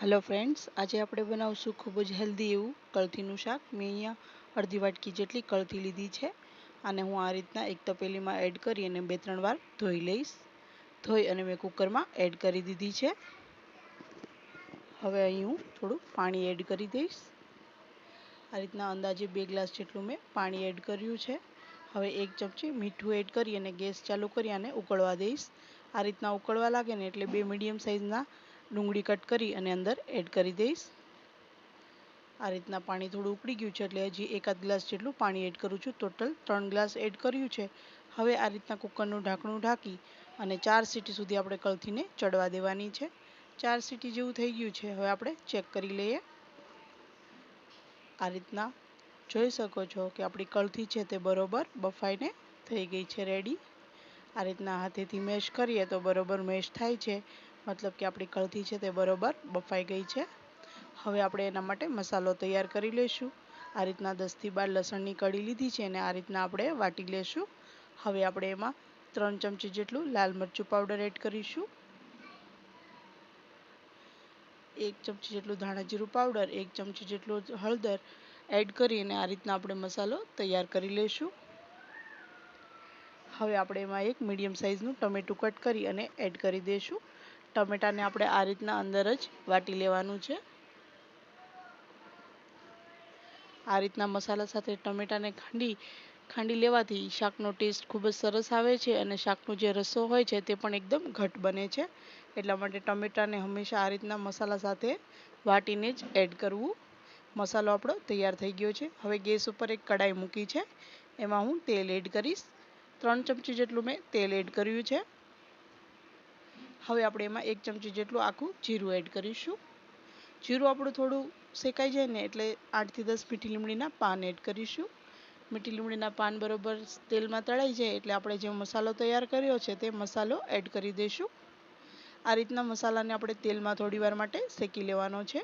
Hello friends આજે આપણે બનાવશું ખૂબ જ હેલ્ધી એવું કળથીનું શાક. મેં અહીંયા અડધી વાટકી જેટલી કળથી લીધી છે અને હું આ રીતના એક તપેલીમાં એડ કરી અને બે ત્રણ વાર ધોઈ લઈશ. ધોઈ અને મેં કુકરમાં એડ કરી દીધી છે. હવે અહીં હું થોડું પાણી એડ કરી દઈશ. આ રીતના અંદાજે બે ગ્લાસ જેટલું મેં પાણી એડ કર્યું છે. હવે એક ચમચી મીઠું એડ કરી અને ગેસ ચાલુ કરી અને ઉકળવા દઈશ. આ રીતના ઉકળવા લાગે ને એટલે બે મીડિયમ સાઇઝના ડુંગળી કટ કરી અને અંદર એડ કરી દઈશ. આ રીતના પાણી થોડું ઉકળી ગયું છે એટલે હજી એકાદ ગ્લાસ જેટલું પાણી એડ કરું છું. ટોટલ ત્રણ ગ્લાસ એડ કર્યું છે. હવે આ રીતના કુકરનું ઢાંકણું ઢાંકી અને ચાર સીટી સુધી આપણે કળથીને ચડવા દેવાની છે. ચાર સીટી જેવું થઈ ગયું છે. હવે આપણે ચેક કરી લઈએ. આ રીતના જોઈ શકો છો કે આપણી કળથી છે તે બરોબર બફાઈને થઈ ગઈ છે રેડી આ રીતના હાથેથી મેશ કરીએ તો બરોબર મેશ થાય છે. મતલબ કે આપણી કળથી છે તે બરોબર બફાઈ ગઈ છે. હવે આપણે એના માટે મસાલો તૈયાર કરી લઈશું. આ રીતના દસથી બાર લસણની કળી લીધી છે અને આ રીતના આપણે વાટી લેશું. હવે આપણે એમાં ત્રણ ચમચી જેટલું લાલ મરચું પાવડર એડ કરીશું. એક ચમચી જેટલું ધાણા જીરું પાવડર, એક ચમચી જેટલું હળદર એડ કરી અને આ રીતના આપણે મસાલો તૈયાર કરી લઈશું. હવે આપણે એમાં એક મીડિયમ સાઇઝનું ટમેટું કટ કરી અને એડ કરી દઈશું ટમેટાને આપણે આ રીતના અંદર જ વાટી લેવાનું છે. આ રીતના મસાલા સાથે ટમેટાને ખાંડી ખાંડી લેવાથી શાકનો ટેસ્ટ ખૂબ જ સરસ આવે છે અને શાકનો જે રસો હોય છે તે પણ એકદમ ઘટ બને છે. એટલા માટે ટમેટાને હંમેશા આ રીતના મસાલા સાથે વાટીને જ એડ કરવું. મસાલો આપણો તૈયાર થઈ ગયો છે. હવે ગેસ ઉપર એક કડાઈ મૂકી છે. એમાં હું તેલ એડ કરીશ. ત્રણ ચમચી જેટલું મેં તેલ એડ કર્યું છે. હવે આપણે એમાં એક ચમચી જેટલું આખું જીરું એડ કરીશું. જીરું આપણું થોડું શેકાઈ જાય ને એટલે આઠથી દસ મીઠી લીમડીના પાન એડ કરીશું. મીઠી લીમડીના પાન બરોબર તેલમાં તળાઈ જાય એટલે આપણે જે મસાલો તૈયાર કર્યો છે તે મસાલો એડ કરી દઈશું. આ રીતના મસાલાને આપણે તેલમાં થોડી વાર માટે શેકી લેવાનો છે.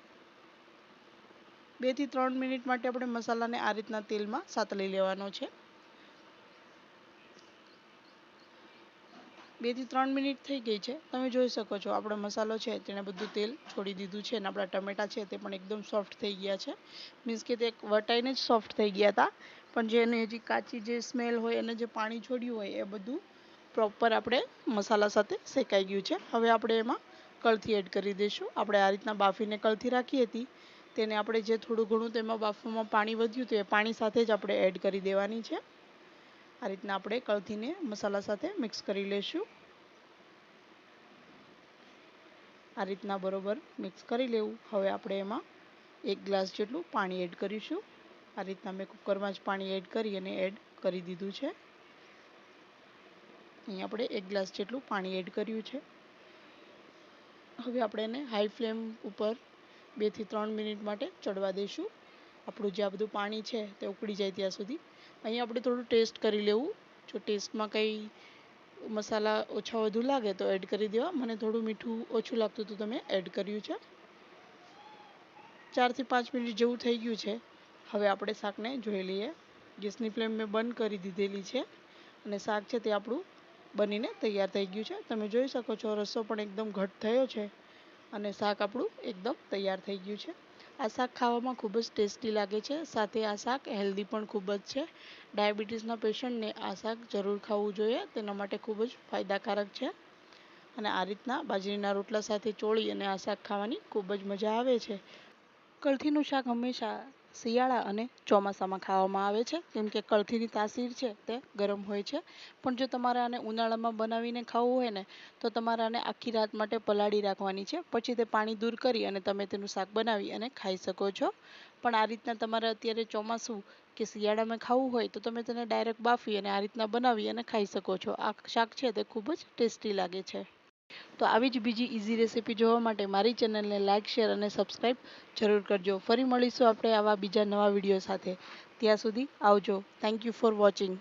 બેથી ત્રણ મિનિટ માટે આપણે મસાલાને આ રીતના તેલમાં સાતળી લેવાનો છે. બેથી ત્રણ મિનિટ થઈ ગઈ છે. તમે જોઈ શકો છો આપણો મસાલો છે તેણે બધું તેલ છોડી દીધું છે અને આપણા ટમેટા છે તે પણ એકદમ સોફ્ટ થઈ ગયા છે. મીન્સ કે તે વટાઈને જ સોફ્ટ થઈ ગયા હતા. પણ જે એની હજી કાચી જે સ્મેલ હોય, એને જે પાણી છોડ્યું હોય, એ બધું પ્રોપર આપણે મસાલા સાથે શેકાઈ ગયું છે. હવે આપણે એમાં કળથી એડ કરી દઈશું. આપણે આ રીતના બાફીને કળથી રાખી હતી. તેને આપણે જે થોડું ઘણું તેમાં બાફવામાં પાણી વધ્યું હતું, એ પાણી સાથે જ આપણે એડ કરી દેવાની છે. આ રીતના આપણે કળથીને મસાલા સાથે મિક્સ કરી લઈશું આ રીતના બરોબર મિક્સ કરી લેવું. હવે આપણે એમાં એક ગ્લાસ જેટલું પાણી એડ કરીશું. આ રીતના મેં કુકરમાં જ પાણી એડ કરી અને એડ કરી દીધું છે. અહીં આપણે એક ગ્લાસ જેટલું પાણી એડ કર્યું છે. હવે આપણે એને હાઈ ફ્લેમ ઉપર બેથી ત્રણ મિનિટ માટે ચડવા દઈશું આપણું જે આ બધું પાણી છે તે ઉકળી જાય ત્યાં સુધી. અહીં આપણે થોડું ટેસ્ટ કરી લેવું. જો ટેસ્ટમાં કંઈ મસાલા ઓછા વધુ લાગે તો એડ કરી દેવા. મને થોડું મીઠું ઓછું લાગતું હતું તમે એડ કર્યું છે. ચારથી પાંચ મિનિટ જેવું થઈ ગયું છે. હવે આપણે શાકને જોઈ લઈએ. ગેસની ફ્લેમ મેં બંધ કરી દીધેલી છે અને શાક છે તે આપણું બનીને તૈયાર થઈ ગયું છે. તમે જોઈ શકો છો રસો પણ એકદમ ઘટ થયો છે અને શાક આપણું એકદમ તૈયાર થઈ ગયું છે. આ શાક ખાવામાં ખૂબ જ ટેસ્ટી લાગે છે. સાથે આ શાક હેલ્ધી પણ ખૂબ જ છે. ડાયાબિટીસના પેશન્ટને આ શાક જરૂર ખાવું જોઈએ. તેના માટે ખૂબ જ ફાયદાકારક છે. અને આ રીતના બાજરીના રોટલા સાથે ચોળી અને આ શાક ખાવાની ખૂબ જ મજા આવે છે. કળથીનું શાક હંમેશા શિયાળા અને ચોમાસામાં ખાવામાં આવે છે. કેમ કે કળથીની તાસીર છે તે ગરમ હોય છે. પણ જો તમારે આને ઉનાળામાં બનાવીને ખાવું હોય ને, તો તમારે આને આખી રાત માટે પલાળી રાખવાની છે. પછી તે પાણી દૂર કરી અને તમે તેનું શાક બનાવી અને ખાઈ શકો છો. પણ આ રીતના તમારે અત્યારે ચોમાસું કે શિયાળામાં ખાવું હોય, તો તમે તેને ડાયરેક્ટ બાફી અને આ રીતના બનાવી અને ખાઈ શકો છો. આ શાક છે તે ખૂબ જ ટેસ્ટી લાગે છે. તો આવી જ બીજી ઇઝી રેસીપી જોવા માટે મારી ચેનલને લાઇક શેર અને સબસ્ક્રાઈબ જરૂર કરજો. ફરી મળીશું આપણે આવા બીજા નવા વીડિયો સાથે. ત્યાં સુધી આવજો. Thank you for watching